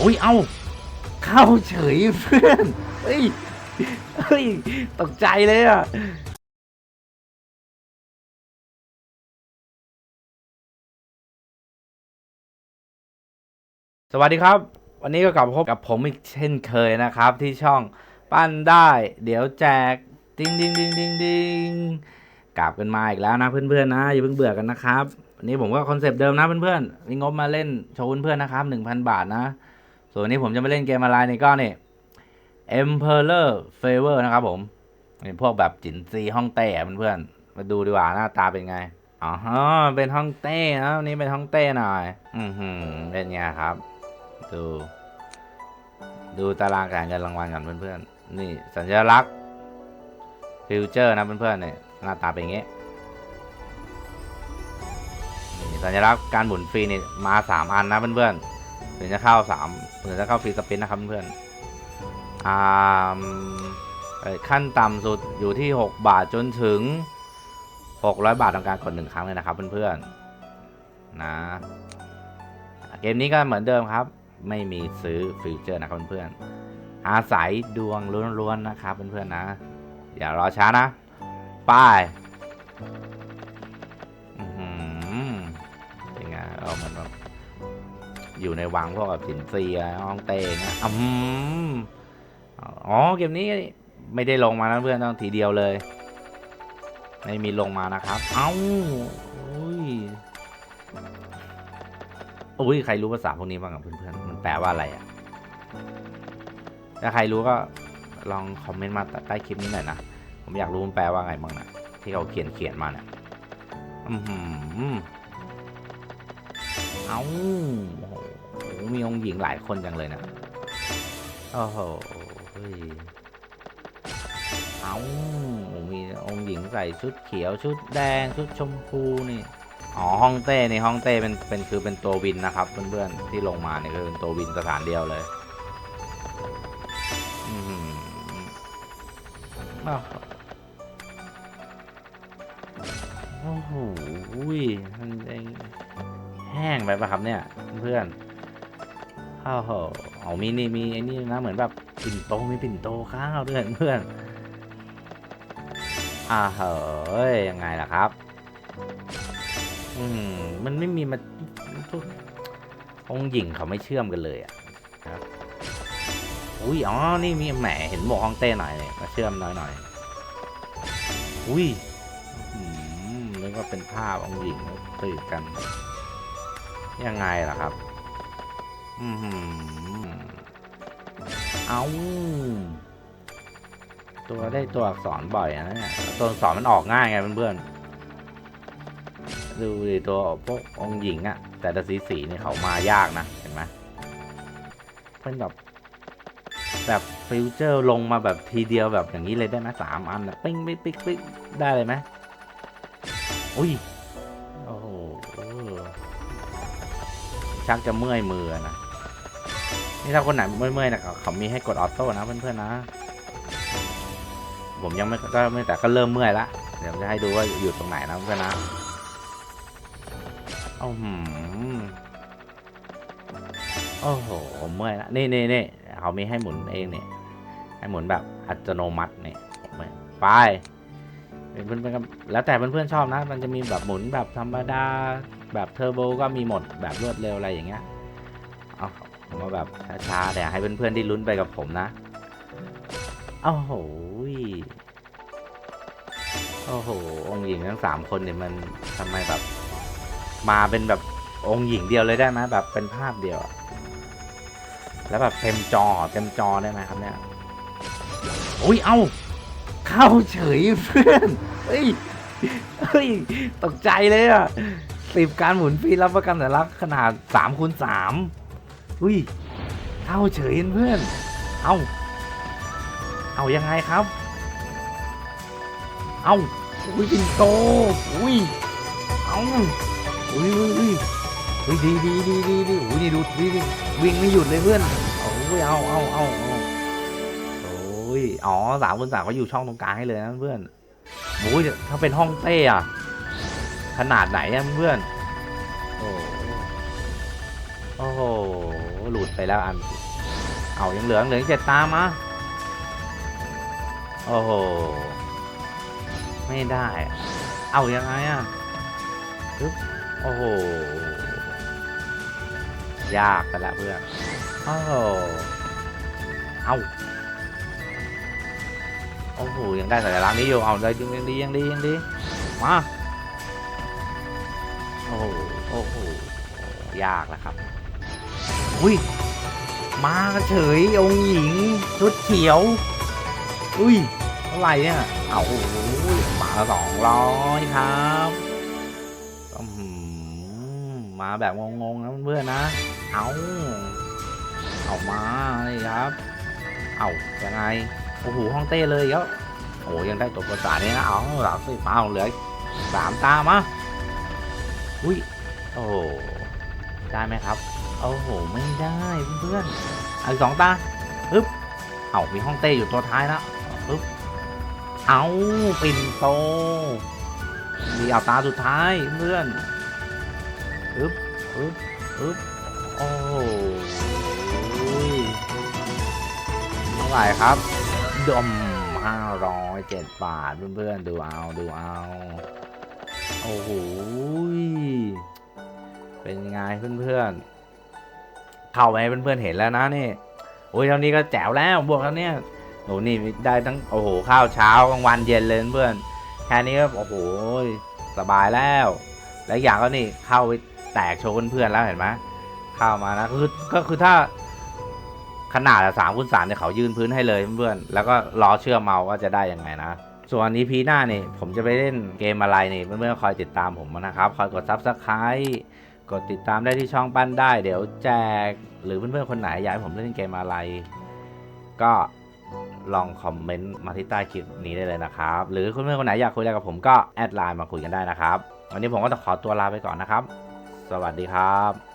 โอ้ย เอาเข้าเฉยเพื่อน เฮ้ย เฮ้ย ตกใจเลยอะสวัสดีครับ วันนี้ก็กลับมาพบกับผมอีกเช่นเคยนะครับ ที่ช่องปั้นได้ เดี๋ยวแจกดิ้งดิ้งดิ้งดิ้งดิ้งกลับกันมาอีกแล้วนะเพื่อนๆนะอย่าเพิ่งเบื่อกันนะครับวันนี้ผมก็คอนเซปต์เดิมนะเพื่อนๆมีงบมาเล่นโชว์เพื่อนๆนะครับ1,000 บาทนะ ส่วนนี้ผมจะมาเล่นเกมอะไรนี่ก็นี่ Emperor Favor นะครับผมเป็นพวกแบบจินซีฮ่องเต้เพื่อนๆมาดูดีกว่าหน้าตาเป็นไงอ๋อฮเป็นฮ่องเต้นะวันนี้เป็นฮ่องเต้หน่อยอือหือเป็นไงครับ ดู ดูตารางการเงินรางวัลกันเพื่อนๆนี่สัญลักษณ์ฟิวเจอร์นะเพื่อนๆเนี่ยหน้าตาเป็นอย่างงี้นี่สัญลักษณ์การหมุนฟรีนี่มาสามอันนะเพื่อนๆ ถึงจะเข้าสามถึงจะเข้าฟรีสปินนะครับเพื่อนอ่าขั้นต่ำสุดอยู่ที่ 6 บาทจนถึง 600 บาททำการกดหนึ่งครั้งเลยนะครับเพื่อนๆนะเกมนี้ก็เหมือนเดิมครับ ไม่มีซื้อฟิวเจอร์นะครับเพื่อนๆอาศัยดวงล้วนๆนะครับเพื่อนๆนะ อย่ารอช้านะไป้าย อยู่ในวังพวกแบบสินเซียฮ่องเต้เงี้ยอืมอ๋อเกมนี้ไม่ได้ลงมานะเพื่อนต้องทีเดียวเลย ไม่มีลงมานะครับ เอ้าอุ้ยอุ้ยใครรู้ภาษาพวกนี้บ้างกับเพื่อนๆมันแปลว่าอะไรอะถ้าใครรู้ก็ลองคอมเมนต์มาใต้คลิปนี้หน่อยนะ ผมอยากรู้มันแปลว่าไงบ้างนะที่เขาเขียนเขียนมาเนี่ยอือหือเอ้าโอ้โห มีองค์หญิงหลายคนจังเลยนะ โอ้โหเฮ้ยเอ้ามีองค์หญิงใส่ชุดเขียวชุดแดงชุดชมพูนี่ อ๋อฮ่องเต้ในฮ่องเต้เป็นเป็นคือเป็นตัววินนะครับเพื่อนๆที่ลงมาเนี่ยคือเป็นตัววินสถานเดียวเลยอืมอ้าวโอ้โหมันเองแห้งไปปะครับเนี่ยเพื่อน อ้าวโหเอามีนี่มีไอ้นี่นะเหมือนแบบปิ่นโตมีปิ่นโตข้าวด้วยเพื่อนอ่าเฮ้ยยังไงล่ะครับ อืมมันไม่มีมาทุกองหญิงเขาไม่เชื่อมกันเลยอะอุ้ยอ๋อนี่มีแหมเห็นหมวกฮ่องเต้หน่อยเนี่ยมาเชื่อมหน่อยหน่อยอุ้ยนึกว่าเป็นภาพองหญิงตื่นกัน ยังไงล่ะครับ อืมเอาตัวได้ตัวอักษรบ่อยนะเนี่ยตัวอักษรมันออกง่ายไงเพื่อนๆดูดิตัวพวกองหญิงอะแต่ละสีสีนี่เขามายากนะเห็นไหมเป็นแบบแบบฟิวเจอร์ลงมาแบบทีเดียวแบบอย่างนี้เลยได้ไหมสามอันนะปิ้งปิ๊กปิ๊กปิ๊กได้เลยไหมอุ้ยโอ้โหชักจะเมื่อยมือนะ นี่ถ้าคนไหนเมื่อยๆนะเขามีให้กดออโต้นะเพื่อนๆนะ ผมยังไม่ก็ไม่แต่ก็เริ่มเมื่อยละเดี๋ยวจะให้ดูว่าอยู่ตรงไหนนะเพื่อนนะโอ้โหโอ้โหเมื่อยละนี่นี่นี่เขามีให้หมุนเองเนี่ยให้หมุนแบบอัตโนมัติเนี่ยไปเพื่อนๆแล้วแต่เพื่อนๆชอบนะ มันจะมีแบบหมุนแบบธรรมดาแบบเทอร์โบก็มีหมดแบบรวดเร็วอะไรอย่างเงี้ยเอา ผมมาแบบช้าๆแต่ให้เพื่อนๆได้ลุ้นไปกับผมนะโอ้โหโอ้โห องค์หญิงทั้งสามคนเนี่ยมันทำไมแบบ มาเป็นแบบองค์หญิงเดียวเลยได้ไหมแบบเป็นภาพเดียว แล้วแบบเต็มจอเต็มจอได้ไหมครับเนี่ยอุ้ยเอ้าเข้าเฉยเพื่อนเฮ้ยเฮ้ยตกใจเลยอะสิบการหมุนฟรีรับประกันสัญลักษณ์ขนาดสามคูณสาม อุ้ยเข้าเฉยเพื่อน เอาเอายังไงครับ เอาอุ้ยปินโตอุ้ยเอาอุ้ยอุ้ยอุ้ยอุ้ยดีดีดีดีดีอุ้ยนี่ดูดีดีวิ่งไม่หยุดเลยเพื่อนโอ้ยเอาเอาเอาเอาโอ้ยอ๋อสามคนสามเขาอยู่ช่องตรงกลางให้เลยนะเพื่อนโอ้ยถ้าเป็นห้องเต้อะขนาดไหนอะเพื่อนโอ้โห หลุดไปแล้วอัน เอายังเหลือเหลือเจ็ดตามมาโอ้โห ไม่ได้อะเอายังไงอะปึ๊บโอ้โห ยากกันละเพื่อน โอ้โห เอาโอ้โห ยังได้สัญลักษณ์นี้อยู่ เอาเลยยังดียังดียังดี มา โอ้โห โอ้โห ยากแล้วครับ อุ้ย มาเฉยองหญิงชุดเขียว อุ้ยเท่าไหร่เนี่ยเอาโอ้โหมาสองร้อยครับอื้อหือมาแบบงงๆนะเพื่อนนะ เอาเอามาเลยครับ เอายังไง โอ้โหห้องเต้เลยแล้วโอ้ยังได้ตัวภาษานี้นะ เอาหลังสิมาเอาเหลือสามตามาอุ้ย โอ้ ได้ไหมครับ โอ้โห ไม่ได้เพื่อนๆเอาอีกสองตาปึ๊บเอามีห้องเต้อยู่ตัวท้ายแล้วปึ๊บเอาปิ่นโตมีเอาตาสุดท้ายเพื่อนปึ๊บปึ๊บปึ๊บโอ้โหเท่าไหร่ครับดมห้าร้อยเจ็ดบาทเพื่อนๆดูเอาดูเอาโอ้โหเป็นไงเพื่อนๆ เข้าไปให้เพื่อนๆเห็นแล้วนะนี่โอ้ยเท่านี้ก็แจ๋วแล้วบวกแล้วเนี่ยโอ้นี่ได้ทั้งโอ้โหข้าวเช้ากลางวันเย็นเลยเพื่อนแค่นี้ก็โอ้โหสบายแล้ว และอย่างก็นี่เข้าไปแตกโชว์เพื่อนๆแล้วเห็นไหมเข้ามานะคือก็คือถ้าขนาดสามคูณสามเนี่ยเขายืนพื้นให้เลยเพื่อนๆแล้วก็รอเชื่อเมาว่าจะได้ยังไงนะส่วนนี้พีหน้านี่ผมจะไปเล่นเกมอะไรนี่เพื่อนๆคอยติดตามผมนะครับ คอยกดซับสไคร b e กดติดตามได้ที่ช่องปั้นได้ เดี๋ยวแจกหรือเพื่อนๆคนไหนอยากให้ผมเล่นเกมอะไร ก็ลองคอมเมนต์มาที่ใต้คลิปนี้ได้เลยนะครับ หรือเพื่อนๆคนไหนอยากคุยอะไรกับผมก็แอดไลน์มาคุยกันได้นะครับ วันนี้ผมก็ต้องขอตัวลาไปก่อนนะครับ สวัสดีครับ